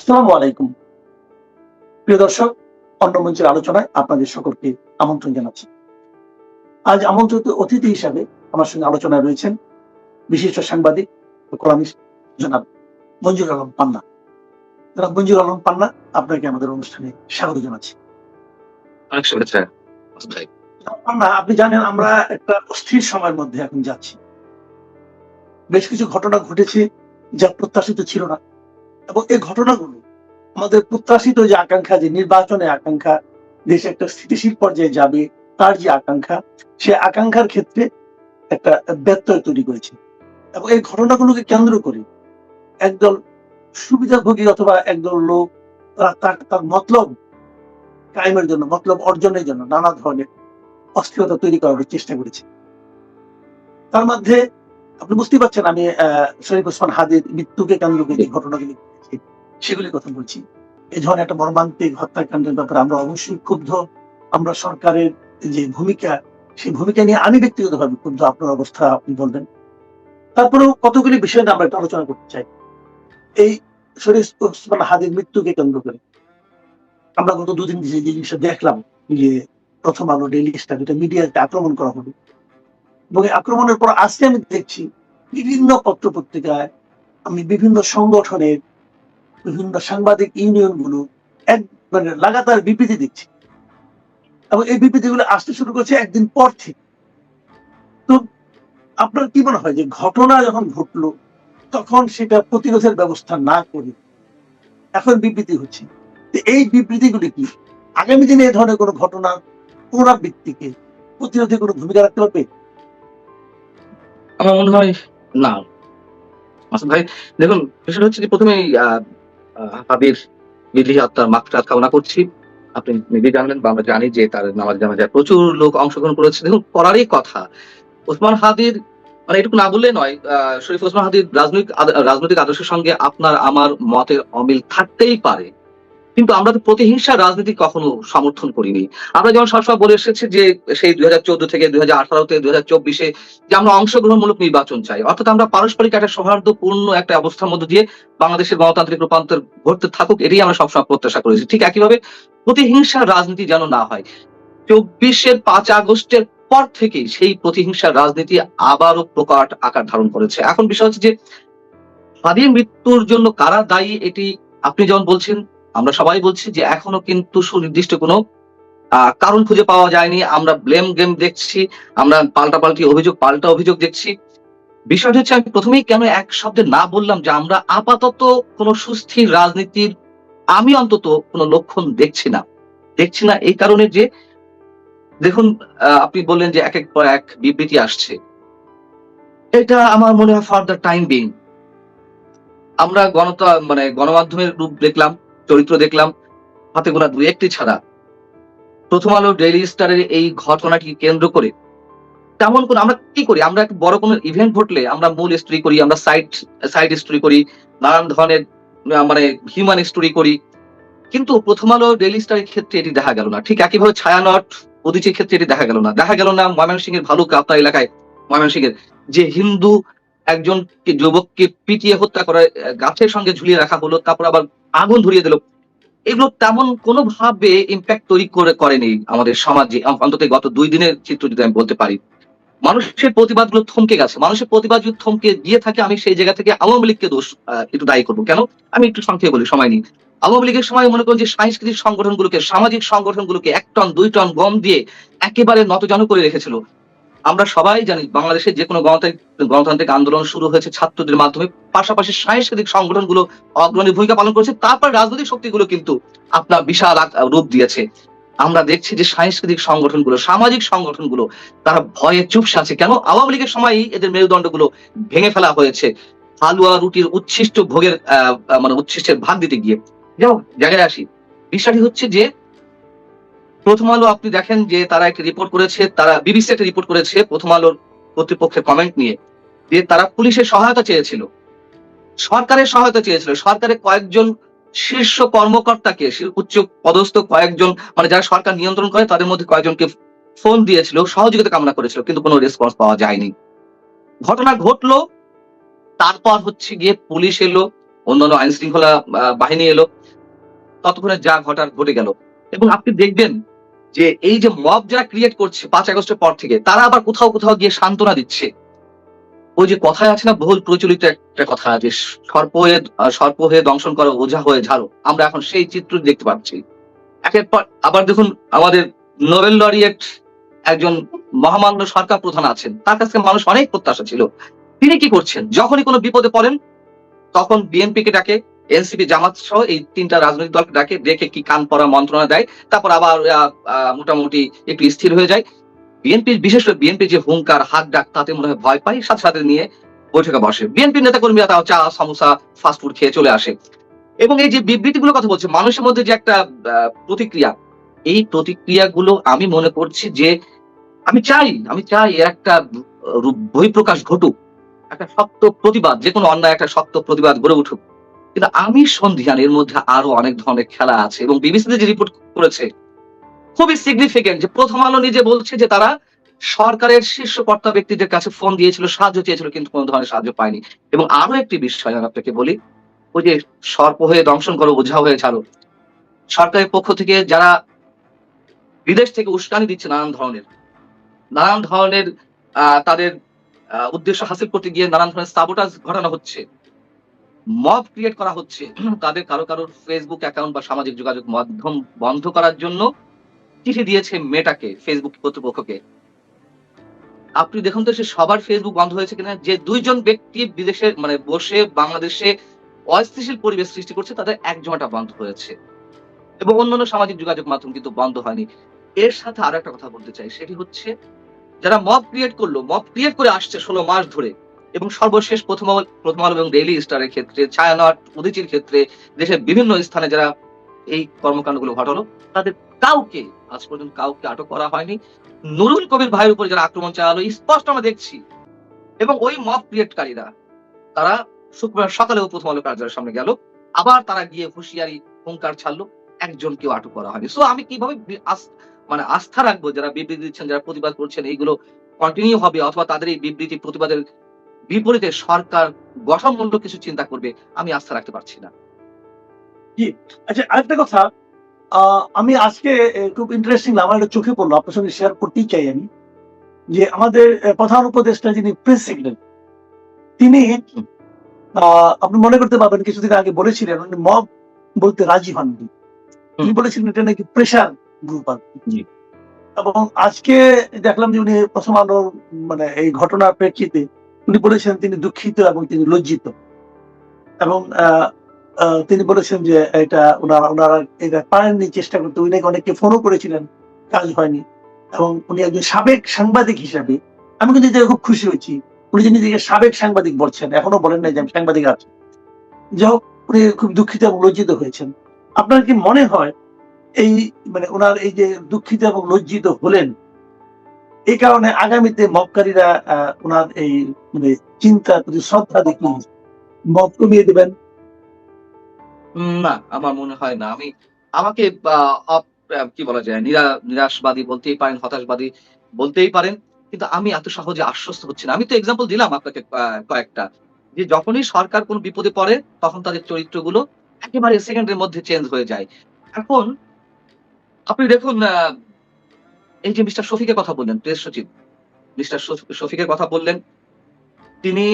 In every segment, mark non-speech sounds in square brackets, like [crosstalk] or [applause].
আসসালামু আলাইকুম। প্রিয় দর্শক অন্য মঞ্চের আলোচনায় আপনাদের সকলকে আমন্ত্রণ জানাচ্ছি। আজ আমন্ত্রিত অতিথি হিসাবে আমার সঙ্গে আলোচনায় রয়েছেন বিশিষ্ট সাংবাদিক কলামিস্ট জনাব মঞ্জুর আলম পান্না। জনাব মঞ্জুর আলম পান্না আপনাকে আমাদের অনুষ্ঠানে স্বাগত জানাচ্ছি। পান্না আপনি জানেন আমরা একটা অস্থির সময়ের মধ্যে এখন যাচ্ছি। বেশ কিছু ঘটনা ঘটেছে যা প্রত্যাশিত ছিল না। এবং এই ঘটনাগুলো আমাদের প্রত্যাশিত যে আকাঙ্ক্ষা, যে নির্বাচনে আকাঙ্ক্ষা, দেশে একটা স্থিতিশীল পর্যায়ে যাবে তার যে আকাঙ্ক্ষা, সে আকাঙ্ক্ষার ক্ষেত্রে একটা ব্যত্যয় তৈরি করেছে। এবং এই ঘটনাগুলোকে কেন্দ্র করে একদল সুবিধাভোগী অথবা একদল লোক, তারা তার মতলব কায়েমের জন্য, মতলব অর্জনের জন্য নানা ধরনের অস্থিরতা তৈরি করার চেষ্টা করেছে। তার মধ্যে আপনি বুঝতেই পারছেন, আমি শরীফ ওসমান হাদির মৃত্যুকে কেন্দ্র করে ঘটনাগুলি সেগুলির কথা বলছি। এই ধরনের একটা মর্মান্তিক হত্যাকাণ্ডের ব্যাপারে আমরা অবশ্যই ক্ষুব্ধ। আমরা সরকারের যে ভূমিকা, সেই ভূমিকা নিয়ে আমি ব্যক্তিগতভাবে ক্ষুব্ধ, আপনার অবস্থা আপনি বলবেন। তারপরেও কতগুলি বিষয় নিয়ে আমরা একটু আলোচনা করতে চাই। এই শরীফ ওসমান হাদির মৃত্যুকে কেন্দ্র করে আমরা গত দুদিন যে জিনিসটা দেখলাম, যে প্রথম আলো ডেইলি স্টার এটা মিডিয়াতে আক্রমণ করা হলো এবং আক্রমণের পর আজকে আমি দেখছি বিভিন্ন পত্র পত্রিকায় আমি বিভিন্ন সংগঠনের বিভিন্ন সাংবাদিক ইউনিয়নগুলো এক মানে লাগাতার বিবৃতি দিচ্ছি। এবং এই বিবৃতি গুলো আসতে শুরু করছে একদিন পর থেকে। তো আপনার কি মনে হয় যে ঘটনা যখন ঘটলো, তখন সেটা প্রতিরোধের ব্যবস্থা না করে এখন বিবৃতি হচ্ছে। এই বিবৃতিগুলি কি আগামী দিনে এই ধরনের কোনো ঘটনা পুনরাবৃত্তিকে প্রতিরোধে কোনো ভূমিকা রাখতে পারবে? আমার মনে হয় না। মাসুদ ভাই দেখুন বিষয়টা হচ্ছে যে আহ, হাবির বিলি আত্মার মাকফিরাত কামনা করছি। আপনি নিজে জানলেন বা আমরা জানি যে তার নামাজ জানাজায় প্রচুর লোক অংশগ্রহণ করেছে। দেখুন করারই কথা। ওসমান হাদির মানে এটুকু না বললে নয় শরীফ ওসমান হাদির রাজনৈতিক রাজনৈতিক আদর্শের সঙ্গে আপনার আমার মতের অমিল থাকতেই পারে। কিন্তু আমরা তো প্রতিহিংসা রাজনীতি কখনো সমর্থন করিনি। আমরা যেমন সবসময় বলে এসেছি যে, সেই দুই হাজার চোদ্দ থেকে দুই হাজার আঠারো থেকে দুই হাজার চব্বিশে যে আমরা অংশগ্রহণমূলক নির্বাচন চাই। অর্থাৎ আমরা পারস্পরিক একটা সৌহার্দ্যপূর্ণ একটা অবস্থার মধ্যে দিয়ে বাংলাদেশের গণতান্ত্রিক রূপান্তর ঘটতে থাকুক, এটাই আমরা সবসময় প্রত্যাশা করেছি। ঠিক একইভাবে প্রতিহিংসার রাজনীতি যেন না হয়, চব্বিশের পাঁচ আগস্টের পর থেকেই সেই প্রতিহিংসার রাজনীতি আবারও প্রকাট আকার ধারণ করেছে। এখন বিষয় হচ্ছে যে, স্বাধীন মৃত্যুর জন্য কারা দায়ী, এটি আপনি যেমন বলছেন আমরা সবাই বলছি যে এখনও কিন্তু সুনির্দিষ্ট কোনো কারণ খুঁজে পাওয়া যায়নি। আমরা ব্লেম গেম দেখছি, আমরা পাল্টা পাল্টি অভিযোগ, পাল্টা অভিযোগ দেখছি। বিষয়টা হচ্ছে আমি প্রথমেই কেন এক শব্দে না বললাম যে আমরা আপাতত কোনো সুস্থির রাজনীতির, আমি অন্তত কোনো লক্ষণ দেখছি না। দেখছি না এই কারণে যে, দেখুন আপনি বললেন যে এক এক পর এক বিবৃতি আসছে। এটা আমার মনে হয় ফর দ্য টাইম বিং আমরা গণতা মানে গণমাধ্যমের রূপ দেখলাম। চরিত্র দেখলাম, হাতে গোনা দু একটি ছাড়া প্রথম আলো ডেইলি স্টারের এই ঘটনাটি কেন্দ্র করে, তেমন কোন আমরা কি করি? আমরা বড় কোনো ইভেন্ট ঘটলে আমরা মূল স্টোরি করি, আমরা সাইড সাইড স্টোরি করি, নানান ধরনের মানে হিউম্যান স্টোরি করি। কিন্তু প্রথম আলো ডেইলি স্টারের ক্ষেত্রে এটি দেখা গেল না। ঠিক একইভাবে ছায়ানট উদিচির ক্ষেত্রে এটি দেখা গেল না। দেখা গেল না ময়মনসিংহের ভালুক আপনার এলাকায়, ময়মনসিংহের যে হিন্দু একজন যুবককে পিটিয়ে হত্যা করা গাছের সঙ্গে ঝুলিয়ে রাখা হলো, তারপর আবার আগুন ধরিয়ে দিল। এগুলো তেমন কোনো ভাবে ইম্প্যাক্ট তৈরি করে, করেনি আমাদের সমাজে। অন্তত গত দুই দিনের চিত্র যদি আমি বলতে পারি। মানুষের প্রতিবাদগুলো থমকে গেছে। মানুষের প্রতিবাদ যদি থমকে গিয়ে থাকে, আমি সেই জায়গা থেকে আওয়ামী লীগকে দোষ একটু দায়ী করব। কেন? আমি একটু সংক্ষেপে বলি, সময় নিই আওয়ামী লীগের সময় মনে করেন যে সাংস্কৃতিক সংগঠনগুলোকে, সামাজিক সংগঠনগুলোকে এক টন, দুই টন গম দিয়ে একেবারে নতজানু করে রেখেছিল। আমরা সবাই জানি বাংলাদেশের যে কোনো গণতান্ত্রিক আন্দোলন শুরু হয়েছে ছাত্রদের মাধ্যমে। পাশাপাশি সাংস্কৃতিক সংগঠনগুলো অগ্রণী ভূমিকা পালন করেছে, তারপর রাজনৈতিক শক্তিগুলো কিন্তু আপনার বিশাল রূপ দিয়েছে। আমরা দেখছি যে সাংস্কৃতিক সংগঠনগুলো, সামাজিক সংগঠনগুলো, তারা ভয়ে চুপসে আছে। কেন? আওয়ামী লীগের সময়ই এদের মেরুদণ্ডগুলো ভেঙে ফেলা হয়েছে। হালুয়া রুটির উচ্ছিষ্ট ভোগের মানে উচ্ছিষ্টের ভাগ দিতে গিয়ে। জায়গায় আসি। বিষয়টি হচ্ছে যে প্রথম আলো আপনি দেখেন যে তারা একটা রিপোর্ট করেছে, তারা বিবিসি একটা রিপোর্ট করেছে প্রথম আলোর কর্তৃপক্ষের কমেন্ট নিয়ে, যে তারা পুলিশের সহায়তা চেয়েছিল। সরকারের সহায়তা চেয়েছিল। সরকারের কয়েকজন শীর্ষ কর্মকর্তাকে উচ্চ পদস্থ কয়েকজন মানে যারা সরকার নিয়ন্ত্রণ করে, তাদের মধ্যে কয়েকজনকে ফোন দিয়েছিল, সহযোগিতা কামনা করেছিল, কিন্তু কোনো রেসপন্স পাওয়া যায়নি। ঘটনা ঘটলো, তারপর হচ্ছে গিয়ে পুলিশ এলো, অন্যান্য আইন শৃঙ্খলা বাহিনী এলো, ততক্ষণে যা ঘটার ঘটে গেল। এবং আপনি দেখবেন যে এই যে মব যারা ক্রিয়েট করছে পাঁচ আগস্টের পর থেকে, তারা আবার কোথাও কোথাও গিয়ে সান্ত্বনা দিচ্ছে। ওই যে কথায় আছে না, বহুল প্রচলিত একটা কথা যে সর্প হয়ে সর্প হয়ে দংশন করো, ওঝা হয়ে ঝাড়ো। আমরা এখন সেই চিত্র দেখতে পাচ্ছি। একের পর আবার দেখুন আমাদের নোবেল লরিয়েট একজন মহামান্য সরকার প্রধান আছেন। তার কাছ থেকে মানুষ অনেক প্রত্যাশা ছিল। তিনি কি করছেন? যখনই কোনো বিপদে পড়েন, তখন বিএনপিকে ডাকে এনসিপি জামাত সহ এই তিনটা রাজনৈতিক দলকে ডাকে, ডেকে কি কান পড়া মন্ত্রণা দেয়, তারপর আবার মোটামুটি একটু স্থির হয়ে যায়। বিএনপির, বিশেষ করে বিএনপি যে হুঙ্কার হাত ডাক, তাতে মনে হয় ভয় পাই সাথে সাথে নিয়ে বৈঠকে বসে। বিএনপির নেতা কর্মীরা তাও চা, সমোসা ফাস্টফুড খেয়ে চলে আসে। এবং এই যে বিবৃতিগুলো কথা বলছে, মানুষের মধ্যে যে একটা প্রতিক্রিয়া, এই প্রতিক্রিয়াগুলো আমি মনে করছি যে, আমি চাই আমি চাই এর একটা বহিঃপ্রকাশ ঘটুক, একটা শক্ত প্রতিবাদ যে কোনো অন্যায় একটা শক্ত প্রতিবাদ গড়ে উঠুক। কিন্তু আমি সন্ধিহান এর মধ্যে আরও অনেক ধরনের খেলা আছে এবং বিবিসিতে যে রিপোর্ট করেছে, খুবই সিগনিফিকেন্ট যে প্রথম আলো নিজে বলছে যে তারা সরকারের শীর্ষ কর্তা ব্যক্তিদের কাছে ফোন দিয়েছিল, সাহায্য চেয়েছিল, কিন্তু কোনো ধরনের সাহায্য পায়নি। এবং আরও একটি বিষয় আমি আপনাকে বলি, ওই যে সর্প হয়ে দংশন করো ওঝা হয়ে ছাড়ো। সরকারের পক্ষ থেকে যারা বিদেশ থেকে উস্কানি দিচ্ছে নানান ধরনের নানান ধরনের তাদের উদ্দেশ্য হাসিল করতে গিয়ে নানান ধরনের সাবোটাজ ঘটানো হচ্ছে। মব ক্রিয়েট করা হচ্ছে [clears throat] তাদের কারও কারোর ফেসবুক অ্যাকাউন্ট বা সামাজিক যোগাযোগ মাধ্যম বন্ধ করার জন্য চিঠি দিয়েছে মেটাকে ফেসবুক কর্তৃপক্ষকে। আপনি দেখুন তো সে সবার ফেসবুক বন্ধ হয়েছে কিনা, যে দুইজন ব্যক্তি বিদেশে মানে বসে বাংলাদেশে অস্থিতিশীল পরিবেশ সৃষ্টি করছে, তাদের একজনটা বন্ধ হয়েছে। এবং অন্যান্য সামাজিক যোগাযোগ মাধ্যম কিন্তু বন্ধ হয়নি। এর সাথে আরও একটা কথা বলতে চাই, সেটি হচ্ছে যারা মব ক্রিয়েট করল মব ক্রিয়েট করে আসছে ষোলো মাস ধরে এবং সর্বশেষ প্রথম প্রথম আলো এবং ডেইলি স্টারের ক্ষেত্রে, ছায়ানট, উদিচির ক্ষেত্রে, দেশের বিভিন্ন স্থানে যারা এই কর্মকাণ্ডগুলো ঘটালো, তাদের কাউকে আজ পর্যন্ত কাউকে আটক করা হয়নি। নুরুল কবির ভাইয়ের উপর যারা আক্রমণ চালালো স্পষ্ট আমরা দেখছি। এবং ওই মব ক্রিয়েটকারীরা তারা শুক্রবার সকালেও প্রথম আলো কার্যালয়ের সামনে গেল। আবার তারা গিয়ে হুঁশিয়ারি, হুঙ্কার ছাড়লো, একজনকেও আটক করা হয়নি। সো আমি কীভাবে মানে আস্থা রাখব যারা বিবৃতি দিচ্ছেন, যারা প্রতিবাদ করছেন, এইগুলো কন্টিনিউ হবে অথবা তাদের এই বিবৃতি, প্রতিবাদের বিপরীতে সরকার গঠনমূলক কিছু চিন্তা করবে আমি আস্থা রাখতে পারছি না। আচ্ছা আরেকটা কথা আমি আজকে খুব ইন্টারেস্টিং আমার একটা চোখে পড়ল আপনার সঙ্গে শেয়ার করতেই চাই আমি যে আমাদের প্রধান উপদেষ্টা যিনি প্রেস সেক্রেটারি তিনি আপনি মনে করতে পারবেন কিছুদিন আগে বলেছিলেন উনি মব বলতে রাজি হননি। তিনি বলেছিলেন এটা নাকি প্রেশার গ্রুপ আর এবং আজকে দেখলাম যে উনি প্রথম আলো মানে এই ঘটনার প্রেক্ষিতে উনি বলেছেন তিনি দুঃখিত এবং তিনি লজ্জিত। এবং তিনি বলেছেন যে এটা ওনারা ওনারা এটা পারেননি, চেষ্টা করতে। উনি অনেককে ফোনও করেছিলেন, কাজ হয়নি। এবং উনি একজন সাবেক সাংবাদিক হিসাবে, আমি কিন্তু এতে খুব খুশি হয়েছি। উনি যে নিজেকে সাবেক সাংবাদিক বলছেন, এখনও বলেন নাই যে আমি সাংবাদিক আছি। যাই হোক, উনি খুব দুঃখিত এবং লজ্জিত হয়েছেন। আপনার কি মনে হয় এই মানে ওনার এই যে দুঃখিত এবং লজ্জিত হলেন এই কারণে আগামীতে মবকারীরা আহ, ওনার এই মানে চিন্তার প্রতি শ্রদ্ধা দেখিয়ে মব কমিয়ে দেবেন। না আমার মনে হয় না। আমি আমাকে কি বলা যায় নিরা নিরাশবাদী বলতেই পারেন হতাশবাদী বলতেই পারেন কিন্তু আমি এত সহজে আশ্বস্ত হচ্ছি না। আমি তো এক্সাম্পল দিলাম আপনাকে কয়েকটা যে যখনই সরকার কোনো বিপদে পড়ে তখন তাদের চরিত্রগুলো একেবারে সেকেন্ডের মধ্যে চেঞ্জ হয়ে যায়। এখন আপনি দেখুন এই যে মিস্টার শফিকের কথা বললেন প্রেস সচিব, মিস্টার শফিকের কথা বললেন, তিনি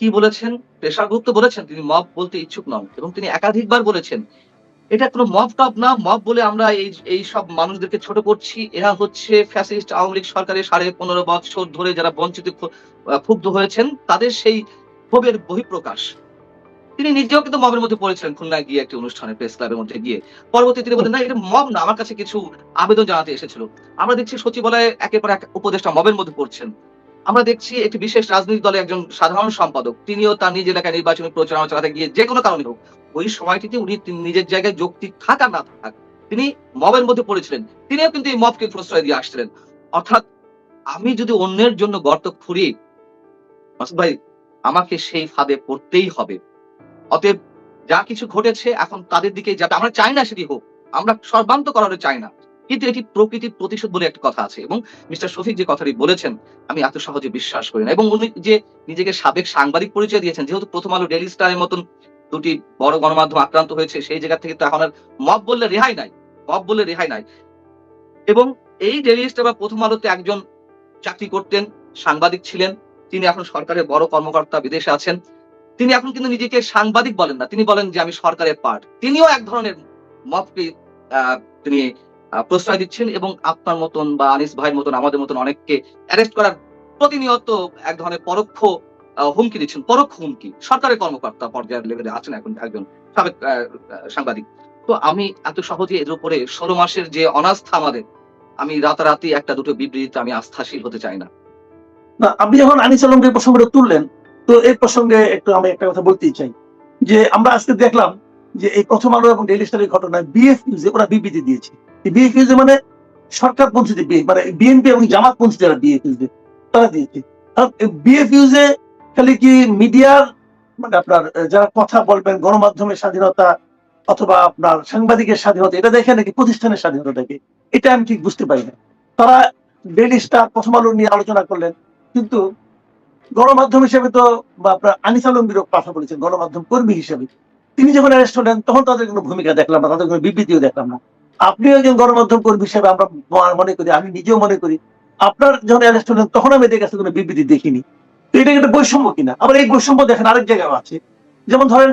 কি বলেছেন? প্রেশার গ্রুপ তো বলেছেন, তিনি মব বলতে ইচ্ছুক নন, এবং তিনি একাধিকবার বলেছেন, এটা কোনো মব টপ না, মব বলে আমরা এই এই সব মানুষদেরকে ছোট করছি, এরা হচ্ছে ফ্যাসিস্ট আওয়ামী লীগ সরকারের সাড়ে পনেরো বছর ধরে যারা বঞ্চিত ক্ষুব্ধ হয়েছেন, তাদের সেই ক্ষোভের বহিঃপ্রকাশ। তিনি নিজেও কিন্তু মবের মধ্যে পড়েছিলেন খুলনায় গিয়ে একটি অনুষ্ঠানে প্রেস ক্লাবের মধ্যে গিয়ে। পরবর্তী তিনি বলেন না, এটা মব না, আমার কাছে কিছু আবেদন জানাতে এসেছিল। আমরা দেখছি সচিবালয়ে একের পর এক উপদেষ্টা মবের মধ্যে পড়ছেন। আমরা দেখছি একটি বিশেষ রাজনৈতিক দলের একজন সাধারণ সম্পাদক, তিনিও তার নিজ এলাকায় নির্বাচনী প্রচারণা চালাতে গিয়ে যে কোনো কারণে হোক, ওই সময়টিতে উনি নিজের জায়গায় যৌক্তিক থাক না থাক, তিনি মবের মধ্যে পড়েছিলেন। তিনিও কিন্তু এই মবকে প্রশ্রয় দিয়ে আসছিলেন। অর্থাৎ আমি যদি অন্যের জন্য গর্ত খুঁড়ি ভাই, আমাকে সেই ফাঁদে পড়তেই হবে। অতএব যা কিছু ঘটেছে এখন তাদের দিকে যাবে। আমরা চাই না সেটি হোক। আমরা সর্বান্ত করানো চাই না। কিন্তু এটি প্রকৃতির প্রতিশোধ বলে একটা কথা আছে এবং মিস্টার শফিক যে কথাটি বলেছেন, আমি এত সহজে বিশ্বাস করি না। এবং উনি যে নিজেকে সাবেক সাংবাদিক পরিচয় দিয়েছেন, যেহেতু প্রথম আলো ডেলি স্টারের মতন দুটি বড় গণমাধ্যম আক্রান্ত হয়েছে, সেই জায়গা থেকে তো এখন আর মব বললে রেহাই নাই। মব বললে রেহাই নাই। এবং এই ডেলি স্টার বা প্রথম আলোতে একজন চাকরি করতেন, সাংবাদিক ছিলেন। তিনি এখন সরকারের বড় কর্মকর্তা, বিদেশে আছেন। তিনি এখন কিন্তু নিজেকে সাংবাদিক বলেন না। তিনি বলেন যে, আমি সরকারের পার্ট। তিনিও এক ধরনের মতকে তিনি প্রশ্রয় দিচ্ছেন এবং আপনার মতন বা আনিস ভাইয়ের মতন, আমাদের মতন অনেককে অ্যারেস্ট করার প্রতিনিয়ত এক ধরনের পরোক্ষ হুমকি দিচ্ছেন। পরোক্ষ হুমকি। সরকারের কর্মকর্তা পর্যায়ের লেভেলে আছেন এখন একজন সাবেক সাংবাদিক। তো আমি এত সহজে এর উপরে ষোলো মাসের যে অনাস্থা আমাদের, আমি রাতারাতি একটা দুটো বিবৃতিতে আমি আস্থাশীল হতে চাই না। আপনি যখন আনিস আলমকে প্রসঙ্গটা তুললেন তো এই প্রসঙ্গে একটু আমি একটা কথা বলতেই চাই। যে আমরা আজকে দেখলাম যে এই প্রথম আলো এবং ডেইলি স্টারের ঘটনায় বিএফ নিউজে ওরা বিবৃতি দিয়েছে। বিএফ নিউজে মানে সরকার পন্থীতে মানে বিএনপি এবং জামাত পন্থী যারা বিএফ নিউজে তারা দিয়েছে। বিএফ নিউজে খালি কি মিডিয়ার মানে আপনার যারা কথা বলবেন, গণমাধ্যমের স্বাধীনতা অথবা আপনার সাংবাদিকের স্বাধীনতা, এটা দেখে নাকি প্রতিষ্ঠানের স্বাধীনতা দেখে? এটা আমি ঠিক বুঝতে পারি না। তারা ডেইলি স্টার প্রথম আলো নিয়ে আলোচনা করলেন, কিন্তু গণমাধ্যম হিসেবে তো আপনার আনিস আলমগীরও কথা বলেছেন, গণমাধ্যম কর্মী হিসেবে। তিনি যখন অ্যারেস্ট হলেন, তখন তাদের কোনো ভূমিকা দেখলাম না, তাদের কোনো বিবৃতিও দেখলাম না। আপনিও একজন গণমাধ্যম কর্মী হিসেবে আমরা মনে করি, আমি নিজেও মনে করি, আপনার যখন অ্যারেস্ট হলেন, তখন আমি এদের কাছে কোনো বিবৃতি দেখিনি। এটা একটা বৈষম্য কিনা? আবার এই বৈষম্য দেখেন আরেক জায়গায় আছে। যেমন ধরেন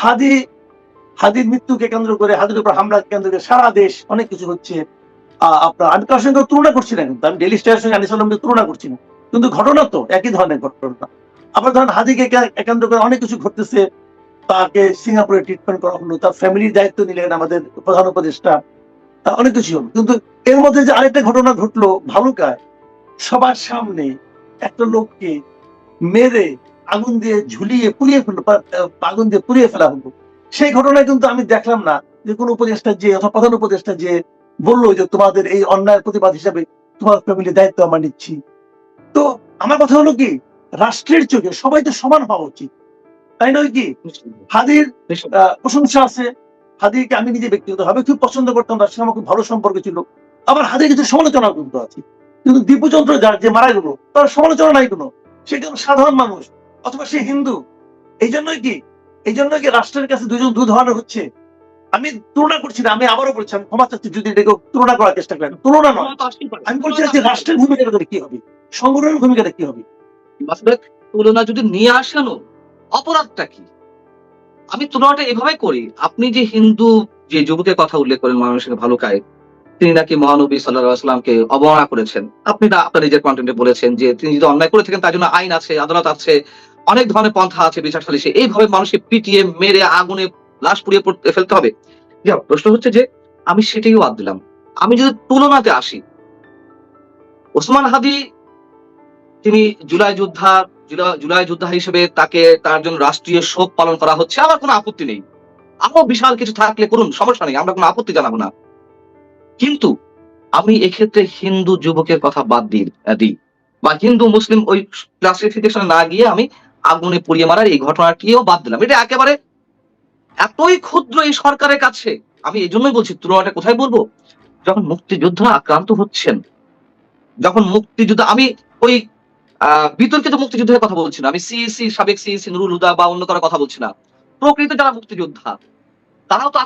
হাদি, হাদির মৃত্যুকে কেন্দ্র করে, হাদির উপর হামলা কেন্দ্র করে সারা দেশ অনেক কিছু হচ্ছে। আপনার, আমি তার সঙ্গে তুলনা করছি না কিন্তু, আমি ডেলি স্টারের সঙ্গে আনিস আলমকে তুলনা করছি না। কিন্তু ঘটনা তো, একই ধরনের ঘটনা। আবার ধরেন হাদিকে কেন্দ্র করে অনেক কিছু ঘটতেছে। তাকে সিঙ্গাপুরে ট্রিটমেন্ট করা হলো, তার ফ্যামিলির দায়িত্ব নিলেন আমাদের প্রধান উপদেষ্টা। অনেক কিছু হলো। কিন্তু এর মধ্যে যে আরেকটা ঘটনা ঘটলো ভালুকায় সবার সামনে একটা লোককে মেরে আগুন দিয়ে ঝুলিয়ে পুড়িয়ে ফেলল আগুন দিয়ে পুড়িয়ে ফেলা হলো। সেই ঘটনায় কিন্তু আমি দেখলাম না যে কোন উপদেষ্টা যে অথবা প্রধান উপদেষ্টা যে বলল যে তোমাদের এই অন্যায়ের প্রতিবাদ হিসাবে তোমার ফ্যামিলির দায়িত্ব আমরা নিচ্ছি। তো আমার কথা হলো কি? রাষ্ট্রের চোখে সবাই তো সমান হওয়া উচিত। তাই নয় কি? হাদির প্রশংসা আছে। হাদিকে আমি নিজে ব্যক্তিগতভাবে খুব পছন্দ করতাম তার সঙ্গে আমার খুব ভালো সম্পর্ক ছিল। আবার হাদির কিছু সমালোচনা কিন্তু আছে। কিন্তু দীপচন্দ্র যার যে মারা গেল তার সমালোচনা নাই কোনো। সে একজন সাধারণ মানুষ অথবা সে হিন্দু। এই জন্যই কি? এই জন্য কি রাষ্ট্রের কাছে দুজন দু ধরনের হচ্ছে? আমি তুলনা করছি না আমি আবারও বলছি আমি ক্ষমা চাচ্ছি যদি এটাকে তুলনা করার চেষ্টা করেন। তুলনা নয়। আমি বলছি রাষ্ট্রের তাহলে কি হবে। সংগঠনের ভূমিকাটা কি হবে। আসলে তুলনা যদি নিয়ে আসেন অপরাধটা কি? আমি তুলনাটা এভাবে করি, আপনি যে হিন্দু, যে যুবকের কথা উল্লেখ করেন, মানুষের ভালো কায় তিনি নাকি মহানবী সাল্লাহ আসলামকে অবমাননা করেছেন। আপনি তা আপনার নিজের কন্টেন্টে বলেছেন যে তিনি যদি অন্যায় করে থাকেন, তার জন্য আইন আছে, আদালত আছে, অনেক ধরনের পন্থা আছে বিচার সালিসে এইভাবে মানুষকে পিটিয়ে মেরে আগুনে লাশ পুড়িয়ে ফেলতে হবে। প্রশ্ন হচ্ছে যে আমি সেটাই বাদ দিলাম। আমি যদি তুলনাতে আসি, ওসমান হাদি তিনি জুলাই যোদ্ধা, জুলাই- যোদ্ধা হিসেবে তাকে তার জন্য রাষ্ট্রীয় শোক পালন করা হচ্ছে। আমার কোনো আপত্তি নেই। আরও বিশাল কিছু থাকলে করুন, সমস্যা নেই, আমরা কোনো আপত্তি জানাব না। কিন্তু আমি এক্ষেত্রে হিন্দু যুবকের কথা বাদ দিই বা হিন্দু, মুসলিম ওই ক্লাসিফিকেশনে না গিয়ে আমি আগুনে পুড়িয়ে মারার এই ঘটনাটিও বাদ দিলাম। এটা একেবারে এতই ক্ষুদ্র এই সরকারের কাছে। আমি এই জন্যই বলছি, তুলনাটা কোথায় বলব? যখন মুক্তিযোদ্ধা আক্রান্ত হচ্ছেন, যখন মুক্তিযুদ্ধ, আমি ওই বিতর্কিত মুক্তিযুদ্ধের কথা বলছি না। আমি সিইসি, সাবেক সিইসি নুরুল হুদা বা অন্য কারও কথা বলছি না। প্রকৃত যারা মুক্তিযোদ্ধা, তারাও তো